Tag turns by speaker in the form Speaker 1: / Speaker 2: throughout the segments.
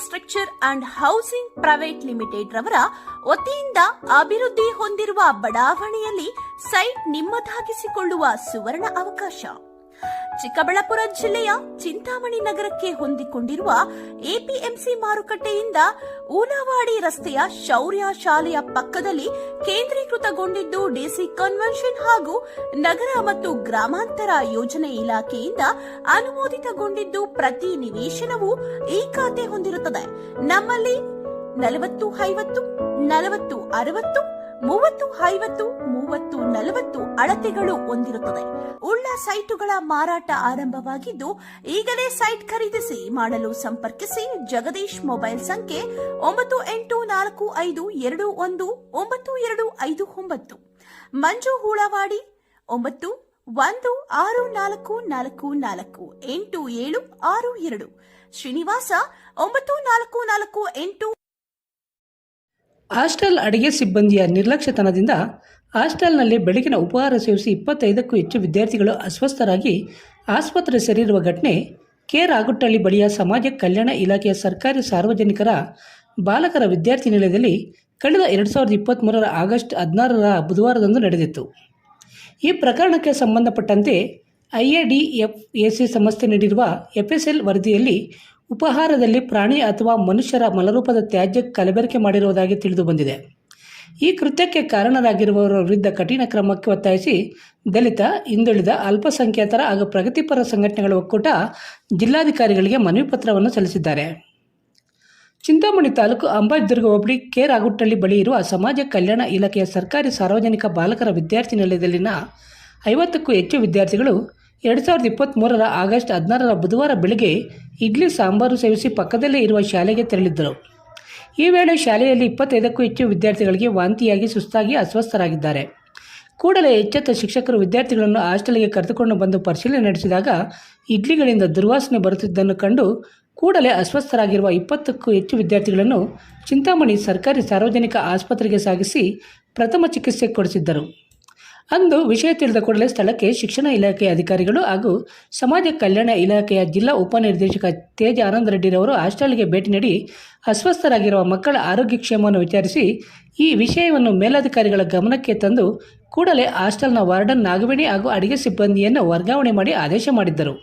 Speaker 1: Infrastructure and housing private limited ರವರ ವತಿಯಿಂದ ಅಭಿವೃದ್ಧಿ ಹೊಂದಿರುವ ಬಡಾವಣೆಯಲ್ಲಿ ಸೈಟ್ ನಿಮ್ಮದಾಗಿಸಿಕೊಳ್ಳುವ ಸುವರ್ಣ ಅವಕಾಶ. ಚಿಕ್ಕಬಳ್ಳಾಪುರ ಜಿಲ್ಲೆಯ ಚಿಂತಾಮಣಿ ನಗರಕ್ಕೆ ಹೊಂದಿಕೊಂಡಿರುವ ಎಪಿಎಂಸಿ ಮಾರುಕಟ್ಟೆಯಿಂದ ಊಲವಾಡಿ ರಸ್ತೆಯ ಶೌರ್ಯ ಶಾಲೆಯ ಪಕ್ಕದಲ್ಲಿ ಕೇಂದ್ರೀಕೃತಗೊಂಡಿದ್ದು ಡಿಸಿ ಕನ್ವೆನ್ಷನ್ ಹಾಗೂ ನಗರ ಮತ್ತು ಗ್ರಾಮಾಂತರ ಯೋಜನೆ ಇಲಾಖೆಯಿಂದ ಅನುಮೋದಿತಗೊಂಡಿದ್ದು ಪ್ರತಿ ನಿವೇಶನವೂ ಈ ಖಾತೆ ಹೊಂದಿರುತ್ತದೆ. ನಮ್ಮಲ್ಲಿ ನಲವತ್ತು, ಐವತ್ತು, ನಲವತ್ತು, ಅರವತ್ತು ಮೂವತ್ತು, ಐವತ್ತು, ಮೂವತ್ತು, ನಲವತ್ತು ಅಳತೆಗಳು ಹೊಂದಿರುತ್ತದೆ. ಉಳ್ಳ ಸೈಟುಗಳ ಮಾರಾಟ ಆರಂಭವಾಗಿದ್ದು, ಈಗಲೇ ಸೈಟ್ ಖರೀದಿಸಿ ಮಾಡಲು ಸಂಪರ್ಕಿಸಿ ಜಗದೀಶ್ ಮೊಬೈಲ್ ಸಂಖ್ಯೆ ಒಂಬತ್ತು ಎಂಟು ನಾಲ್ಕು ಐದು ಎರಡು ಒಂದು ಒಂಬತ್ತು ಎರಡು ಐದು ಒಂಬತ್ತು. ಮಂಜು ಹೂಳವಾಡಿ, ಒಂಬತ್ತು ಒಂದು ಆರು, ನಾಲ್ಕು ನಾಲ್ಕು ನಾಲ್ಕು, ಎಂಟು, ಏಳು, ಆರು, ಎರಡು. ಶ್ರೀನಿವಾಸ, ಒಂಬತ್ತು, ನಾಲ್ಕು ನಾಲ್ಕು, ಎಂಟು
Speaker 2: ಹಾಸ್ಟೆಲ್ ಅಡುಗೆ ಸಿಬ್ಬಂದಿಯ ನಿರ್ಲಕ್ಷ್ಯತನದಿಂದ ಹಾಸ್ಟೆಲ್ನಲ್ಲಿ ಬೆಳಗಿನ ಉಪಹಾರ ಸೇವಿಸಿ ಇಪ್ಪತ್ತೈದಕ್ಕೂ ಹೆಚ್ಚು ವಿದ್ಯಾರ್ಥಿಗಳು ಅಸ್ವಸ್ಥರಾಗಿ ಆಸ್ಪತ್ರೆ ಸೇರಿರುವ ಘಟನೆ ಕೆ ರಾಗುಟ್ಟಳ್ಳಿ ಬಳಿಯ ಸಮಾಜ ಕಲ್ಯಾಣ ಇಲಾಖೆಯ ಸರ್ಕಾರಿ ಸಾರ್ವಜನಿಕರ ಬಾಲಕರ ವಿದ್ಯಾರ್ಥಿ ನಿಲಯದಲ್ಲಿ ಕಳೆದ ಎರಡು ಸಾವಿರದ ಇಪ್ಪತ್ತ್ಮೂರರ ಆಗಸ್ಟ್ ಹದಿನಾರರ ಬುಧವಾರದಂದು ನಡೆದಿತ್ತು. ಈ ಪ್ರಕರಣಕ್ಕೆ ಸಂಬಂಧಪಟ್ಟಂತೆ I A D F A C ಸಂಸ್ಥೆ ನೀಡಿರುವ ಎಫ್ ಎಸ್ ಎಲ್ ವರದಿಯಲ್ಲಿ ಉಪಹಾರದಲ್ಲಿ ಪ್ರಾಣಿ ಅಥವಾ ಮನುಷ್ಯರ ಮಲರೂಪದ ತ್ಯಾಜ್ಯ ಕಲಬೆರಕೆ ಮಾಡಿರುವುದಾಗಿ ತಿಳಿದು ಬಂದಿದೆ ಈ ಕೃತ್ಯಕ್ಕೆ ಕಾರಣರಾಗಿರುವವರ ವಿರುದ್ಧ ಕಠಿಣ ಕ್ರಮಕ್ಕೆ ಒತ್ತಾಯಿಸಿ ದಲಿತ, ಹಿಂದುಳಿದ, ಅಲ್ಪಸಂಖ್ಯಾತರ ಹಾಗೂ ಪ್ರಗತಿಪರ ಸಂಘಟನೆಗಳ ಒಕ್ಕೂಟ ಜಿಲ್ಲಾಧಿಕಾರಿಗಳಿಗೆ ಮನವಿ ಪತ್ರವನ್ನು ಸಲ್ಲಿಸಿದ್ದಾರೆ. ಚಿಂತಾಮಣಿ ತಾಲೂಕು ಅಂಬಾಜಿದುರ್ಗ ಹೋಬಳಿ ಕೆ ರಾಗುಟ್ಟಳ್ಳಿ ಬಳಿ ಇರುವ ಸಮಾಜ ಕಲ್ಯಾಣ ಇಲಾಖೆಯ ಸರ್ಕಾರಿ ಸಾರ್ವಜನಿಕ ಬಾಲಕರ ವಿದ್ಯಾರ್ಥಿ ನಿಲಯದಲ್ಲಿನ ಐವತ್ತಕ್ಕೂ ಹೆಚ್ಚು ವಿದ್ಯಾರ್ಥಿಗಳು ಎರಡು ಸಾವಿರದ ಇಪ್ಪತ್ತ್ಮೂರರ ಆಗಸ್ಟ್ ಹದಿನಾರರ ಬುಧವಾರ ಬೆಳಗ್ಗೆ ಇಡ್ಲಿ ಸಾಂಬಾರು ಸೇವಿಸಿ ಪಕ್ಕದಲ್ಲೇ ಇರುವ ಶಾಲೆಗೆ ತೆರಳಿದ್ದರು. ಈ ವೇಳೆ ಶಾಲೆಯಲ್ಲಿ ಇಪ್ಪತ್ತೈದಕ್ಕೂ ಹೆಚ್ಚು ವಿದ್ಯಾರ್ಥಿಗಳಿಗೆ ವಾಂತಿಯಾಗಿ ಸುಸ್ತಾಗಿ ಅಸ್ವಸ್ಥರಾಗಿದ್ದಾರೆ. ಕೂಡಲೇ ಎಚ್ಚೆತ್ತ ಶಿಕ್ಷಕರು ವಿದ್ಯಾರ್ಥಿಗಳನ್ನು ಹಾಸ್ಟೆಲ್ಗೆ ಕರೆದುಕೊಂಡು ಬಂದು ಪರಿಶೀಲನೆ ನಡೆಸಿದಾಗ ಇಡ್ಲಿಗಳಿಂದ ದುರ್ವಾಸನೆ ಬರುತ್ತಿದ್ದನ್ನು ಕಂಡು ಕೂಡಲೇ ಅಸ್ವಸ್ಥರಾಗಿರುವ ಇಪ್ಪತ್ತಕ್ಕೂ ಹೆಚ್ಚು ವಿದ್ಯಾರ್ಥಿಗಳನ್ನು ಚಿಂತಾಮಣಿ ಸರ್ಕಾರಿ ಸಾರ್ವಜನಿಕ ಆಸ್ಪತ್ರೆಗೆ ಸಾಗಿಸಿ ಪ್ರಥಮ ಚಿಕಿತ್ಸೆ ಕೊಡಿಸಿದ್ದರು. ಅಂದು ವಿಷಯ ತಿಳಿದ ಕೂಡಲೇ ಸ್ಥಳಕ್ಕೆ ಶಿಕ್ಷಣ ಇಲಾಖೆಯ ಅಧಿಕಾರಿಗಳು ಹಾಗೂ ಸಮಾಜ ಕಲ್ಯಾಣ ಇಲಾಖೆಯ ಜಿಲ್ಲಾ ಉಪನಿರ್ದೇಶಕ ತೇಜ ಆನಂದ ರೆಡ್ಡಿರವರು ಹಾಸ್ಟೆಲ್ಗೆ ಭೇಟಿ ನೀಡಿ ಅಸ್ವಸ್ಥರಾಗಿರುವ ಮಕ್ಕಳ ಆರೋಗ್ಯ ಕ್ಷೇಮವನ್ನು ವಿಚಾರಿಸಿ ಈ ವಿಷಯವನ್ನು ಮೇಲಧಿಕಾರಿಗಳ ಗಮನಕ್ಕೆ ತಂದು ಕೂಡಲೇ ಹಾಸ್ಟೆಲ್ನ ವಾರ್ಡನ್ ನಾಗವೇಣಿ ಹಾಗೂ ಅಡಿಗೆ ಸಿಬ್ಬಂದಿಯನ್ನು ವರ್ಗಾವಣೆ ಮಾಡಿ ಆದೇಶ ಮಾಡಿದ್ದರು.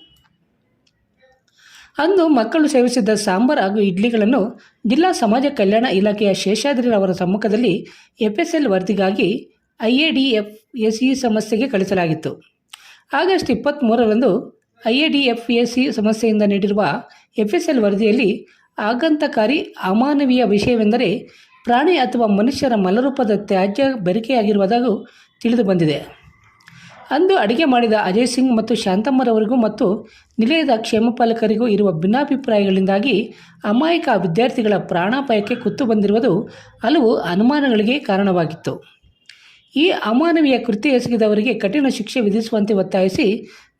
Speaker 2: ಅಂದು ಮಕ್ಕಳು ಸೇವಿಸಿದ್ದ ಸಾಂಬಾರ್ ಹಾಗೂ ಇಡ್ಲಿಗಳನ್ನು ಜಿಲ್ಲಾ ಸಮಾಜ ಕಲ್ಯಾಣ ಇಲಾಖೆಯ ಶೇಷಾದ್ರಿರವರ ಸಮ್ಮುಖದಲ್ಲಿ ಎಫ್ಎಸ್ಎಲ್ ವರದಿಗಾಗಿ ಐಎಡಿಎಫ್ ಇ ಸಮಸ್ಯೆಗೆ ಕಳಿಸಲಾಗಿತ್ತು. ಆಗಸ್ಟ್ ಇಪ್ಪತ್ತ್ಮೂರರಂದು ಎಸ್ ಇ ಸಮಸ್ಯೆಯಿಂದ ನೀಡಿರುವ ಎಫ್ ಎಸ್ ಎಲ್ ವರದಿಯಲ್ಲಿ ಆಗಂತಕಾರಿ ಅಮಾನವೀಯ ವಿಷಯವೆಂದರೆ ಪ್ರಾಣಿ ಅಥವಾ ಮನುಷ್ಯರ ಮಲರೂಪದ ತ್ಯಾಜ್ಯ ಬೆರಿಕೆಯಾಗಿರುವುದಾಗೂ ತಿಳಿದು ಬಂದಿದೆ ಅಂದು ಅಡಿಗೆ ಮಾಡಿದ ಅಜಯ್ ಸಿಂಗ್ ಮತ್ತು ಶಾಂತಮ್ಮರವರಿಗೂ ಮತ್ತು ನಿಲಯದ ಕ್ಷೇಮಪಾಲಕರಿಗೂ ಇರುವ ಭಿನ್ನಾಭಿಪ್ರಾಯಗಳಿಂದಾಗಿ ಅಮಾಯಕ ವಿದ್ಯಾರ್ಥಿಗಳ ಪ್ರಾಣಾಪಾಯಕ್ಕೆ ಕುತ್ತು ಬಂದಿರುವುದು ಹಲವು ಅನುಮಾನಗಳಿಗೆ ಕಾರಣವಾಗಿತ್ತು. ಈ ಅಮಾನವೀಯ ಕೃತ್ಯ ಎಸಗಿದವರಿಗೆ ಕಠಿಣ ಶಿಕ್ಷೆ ವಿಧಿಸುವಂತೆ ಒತ್ತಾಯಿಸಿ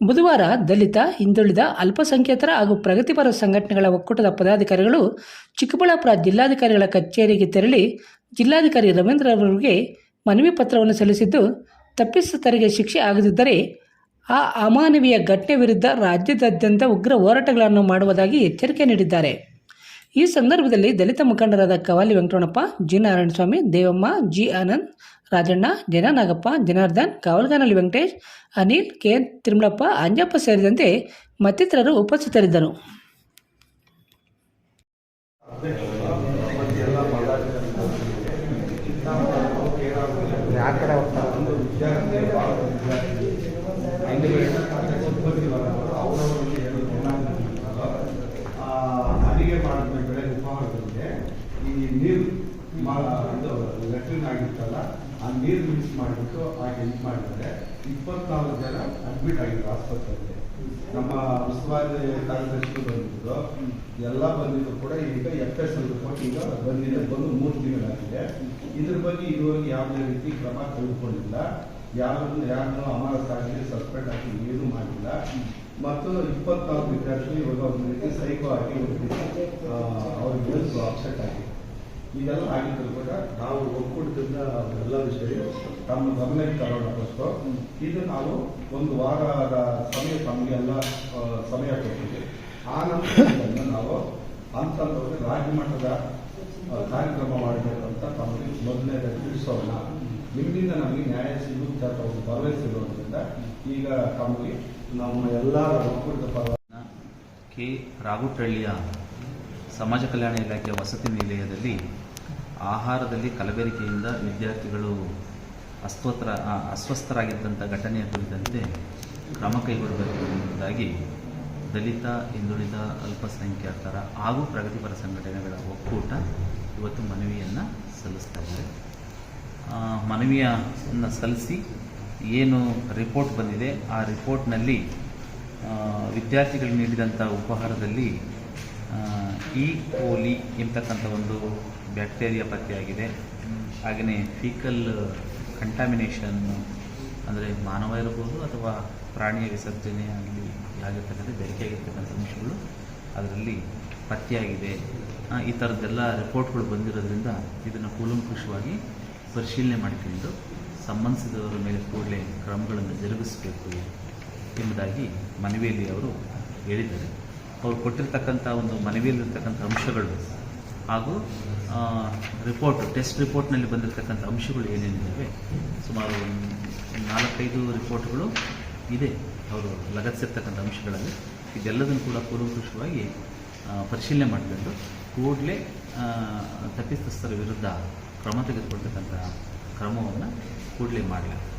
Speaker 2: ಬುಧವಾರ ದಲಿತ, ಹಿಂದುಳಿದ, ಅಲ್ಪಸಂಖ್ಯಾತರ ಹಾಗೂ ಪ್ರಗತಿಪರ ಸಂಘಟನೆಗಳ ಒಕ್ಕೂಟದ ಪದಾಧಿಕಾರಿಗಳು ಚಿಕ್ಕಬಳ್ಳಾಪುರ ಜಿಲ್ಲಾಧಿಕಾರಿಗಳ ಕಚೇರಿಗೆ ತೆರಳಿ ಜಿಲ್ಲಾಧಿಕಾರಿ ರವೀಂದ್ರ ಅವರಿಗೆ ಮನವಿ ಪತ್ರವನ್ನು ಸಲ್ಲಿಸಿದ್ದು, ತಪ್ಪಿತಸ್ಥರಿಗೆ ಶಿಕ್ಷೆ ಆಗದಿದ್ದರೆ ಆ ಅಮಾನವೀಯ ಘಟನೆ ವಿರುದ್ಧ ರಾಜ್ಯದಾದ್ಯಂತ ಉಗ್ರ ಹೋರಾಟಗಳನ್ನು ಮಾಡುವುದಾಗಿ ಎಚ್ಚರಿಕೆ ನೀಡಿದ್ದಾರೆ. ಈ ಸಂದರ್ಭದಲ್ಲಿ ದಲಿತ ಮುಖಂಡರಾದ ಕವಾಲಿ ವೆಂಕಟರಮಣಪ್ಪ, ಜಿ ನಾರಾಯಣಸ್ವಾಮಿ, ದೇವಮ್ಮ, ಜಿ ಆನಂದ್, ರಾಜಣ್ಣ, ಜನ ನಾಗಪ್ಪ, ಜನಾರ್ದನ್ ಕಾವಲ್ಗಾನಹಳ್ಳಿ ವೆಂಕಟೇಶ್, ಅನಿಲ್, ಕೆ ತಿರುಮಲಪ್ಪ, ಅಂಜಪ್ಪ ಸೇರಿದಂತೆ ಮತ್ತಿತರರು ಉಪಸ್ಥಿತರಿದ್ದರು
Speaker 3: ಆ, ಅಡಿಗೆ ಮಾಡಿದ ಬೆಳಗ್ಗೆ ಉಪಹಾರದಲ್ಲಿ ಈ ನೀರು ಮಾ- ಇದು ಲೆಟ್ರಿನ್ ಆಗಿತ್ತಲ್ಲ ಆ ನೀರು ಮಿಕ್ಸ್ ಮಾಡಿಬಿಟ್ಟು ಆ ಹೆಲ್ಪ್ ಮಾಡಿದ್ದಾರೆ ಇಪ್ಪತ್ನಾಲ್ಕು ಜನ ಅಡ್ಮಿಟ್ ಆಗಿದ್ರು ಆಸ್ಪತ್ರೆಯಲ್ಲಿ ನಮ್ಮ ಉಸ್ತುವಾರಿ ಕಾರ್ಯದರ್ಶಿಗಳು ಬಂದಿದ್ದು ಎಲ್ಲ ಬಂದಿದ್ದು ಕೂಡ ಈಗ ಎಫ್ ಎಸ್ ಎಲ್ ರಿಪೋರ್ಟ್ ಈಗ ಬಂದಿದೆ. ಬಂದು ಮೂರು ತಿಂಗಳಾಗಿದೆ. ಇದ್ರ ಬಗ್ಗೆ ಇದುವರೆಗೆ ಯಾವುದೇ ರೀತಿ ಕ್ರಮ ತೆಗೆದುಕೊಂಡಿಲ್ಲ. ಯಾರನ್ನು ಯಾರನ್ನು ಅಮಾನತ್ ಆಗಲಿ ಸಸ್ಪೆಂಡ್ ಆಗಿ ಏನೂ ಮಾಡಿಲ್ಲ. ಮತ್ತು ಇಪ್ಪತ್ನಾಲ್ಕು ವಿದ್ಯಾರ್ಥಿಗಳು ಇವಾಗ ಒಂದು ರೀತಿ ಸೈಕೋ ಆಗಿ ಅವ್ರಿಗೆ ಅಪ್ಸೆಟ್ ಆಗಿದೆ? ಇದೆಲ್ಲ ಆಗಿದೆ ಕೂಡ ನಾವು ಒಕ್ಕೂಟದಿಂದ ಎಲ್ಲ ವಿಷಯ ತಮ್ಮ ಗಮನಕ್ಕೆ ತರೋಣಕ್ಕೋಸ್ಕರ ಇದು ನಾವು ಒಂದು ವಾರದ ಸಮಯ ತಮಗೆಲ್ಲ ಸಮಯ ಕೊಟ್ಟಿದ್ದೆ ಆ ನಂತರ ನಾವು ಅಂತಂದ್ರೆ ರಾಜ್ಯ ಮಟ್ಟದ ಕಾರ್ಯಕ್ರಮ ಮಾಡಬೇಕಂತ ತಮಗೆ ಮೊದಲನೇ ತಿಳಿಸೋಣ. ನಿಮ್ಮಿಂದ ನಮಗೆ ನ್ಯಾಯ ಸಿಗುತ್ತೆ ಅಂತ ಒಂದು ಭರವಸೆ ಇರೋದ್ರಿಂದ ಈಗ ತಮಗೆ ನಮ್ಮ ಎಲ್ಲ ಒಕ್ಕೂಟದ ಪರವಾಗಿ
Speaker 4: ಕೆ. ರಾಗುಟಳ್ಳಿಯ ಸಮಾಜ ಕಲ್ಯಾಣ ಇಲಾಖೆಯ ವಸತಿ ನಿಲಯದಲ್ಲಿ ಆಹಾರದಲ್ಲಿ ಕಲಬೆರಕೆಯಿಂದ ವಿದ್ಯಾರ್ಥಿಗಳು ಅಸ್ವತ್ರ ಅಸ್ವಸ್ಥರಾಗಿದ್ದಂಥ ಘಟನೆಯ ಕುರಿತಂತೆ ಕ್ರಮ ಕೈಗೊಳ್ಳಬೇಕು ಎಂಬುದಾಗಿ ದಲಿತ, ಹಿಂದುಳಿದ, ಅಲ್ಪಸಂಖ್ಯಾತರ ಹಾಗೂ ಪ್ರಗತಿಪರ ಸಂಘಟನೆಗಳ ಒಕ್ಕೂಟ ಇವತ್ತು ಮನವಿಯನ್ನು ಸಲ್ಲಿಸ್ತಾ ಇದೆ ಮನವಿಯನ್ನು ಸಲ್ಲಿಸಿ ಏನು ರಿಪೋರ್ಟ್ ಬಂದಿದೆ, ಆ ರಿಪೋರ್ಟ್ನಲ್ಲಿ ವಿದ್ಯಾರ್ಥಿಗಳು ನೀಡಿದಂಥ ಉಪಹಾರದಲ್ಲಿ ಈ ಕೋಲಿ ಎಂಬತಕ್ಕಂಥ ಒಂದು ಬ್ಯಾಕ್ಟೀರಿಯಾ ಪತ್ತೆಯಾಗಿದೆ. ಹಾಗೆಯೇ ಫೀಕಲ್ ಕಂಟಾಮಿನೇಷನ್ ಅಂದರೆ ಮಾನವ ಇರಬಹುದು ಅಥವಾ ಪ್ರಾಣಿಯ ವಿಸರ್ಜನೆ ಆಗಲಿ ಆಗಿರ್ತಕ್ಕಂಥ ಬೆರಕೆಯಾಗಿರ್ತಕ್ಕಂಥ ಅಂಶಗಳು ಅದರಲ್ಲಿ ಪತ್ತೆಯಾಗಿದೆ. ಈ ಥರದ್ದೆಲ್ಲ ರಿಪೋರ್ಟ್ಗಳು ಬಂದಿರೋದ್ರಿಂದ ಇದನ್ನು ಕೂಲಂಕುಷವಾಗಿ ಪರಿಶೀಲನೆ ಮಾಡಿಕೊಂಡು ಸಂಬಂಧಿಸಿದವರ ಮೇಲೆ ಕೂಡಲೇ ಕ್ರಮಗಳನ್ನು ಜರುಗಿಸಬೇಕು ಎಂಬುದಾಗಿ ಮನವಿಯಲ್ಲಿ ಅವರು ಹೇಳಿದ್ದಾರೆ. ಅವರು ಕೊಟ್ಟಿರ್ತಕ್ಕಂಥ ಒಂದು ಮನವಿಯಲ್ಲಿರ್ತಕ್ಕಂಥ ಅಂಶಗಳು ಹಾಗೂ ರಿಪೋರ್ಟ್ ಟೆಸ್ಟ್ ರಿಪೋರ್ಟ್ನಲ್ಲಿ ಬಂದಿರತಕ್ಕಂಥ ಅಂಶಗಳು ಏನೇನಿದ್ದಾವೆ ಸುಮಾರು ನಾಲ್ಕೈದು ರಿಪೋರ್ಟ್ಗಳು ಇದೆ ಅವರು ಲಗತ್ಸಿರ್ತಕ್ಕಂಥ ಅಂಶಗಳಲ್ಲಿ. ಇದೆಲ್ಲದನ್ನು ಕೂಡ ಕೂಲಂಕುಷವಾಗಿ ಪರಿಶೀಲನೆ ಮಾಡಿಕೊಂಡು ಕೂಡಲೇ ತಪ್ಪಿತಸ್ಥರ ವಿರುದ್ಧ ಕ್ರಮ ತೆಗೆದುಕೊಳ್ತಕ್ಕಂಥ ಕ್ರಮವನ್ನು ಕೂಡಲೇ ಮಾಡಲಾಗುತ್ತೆ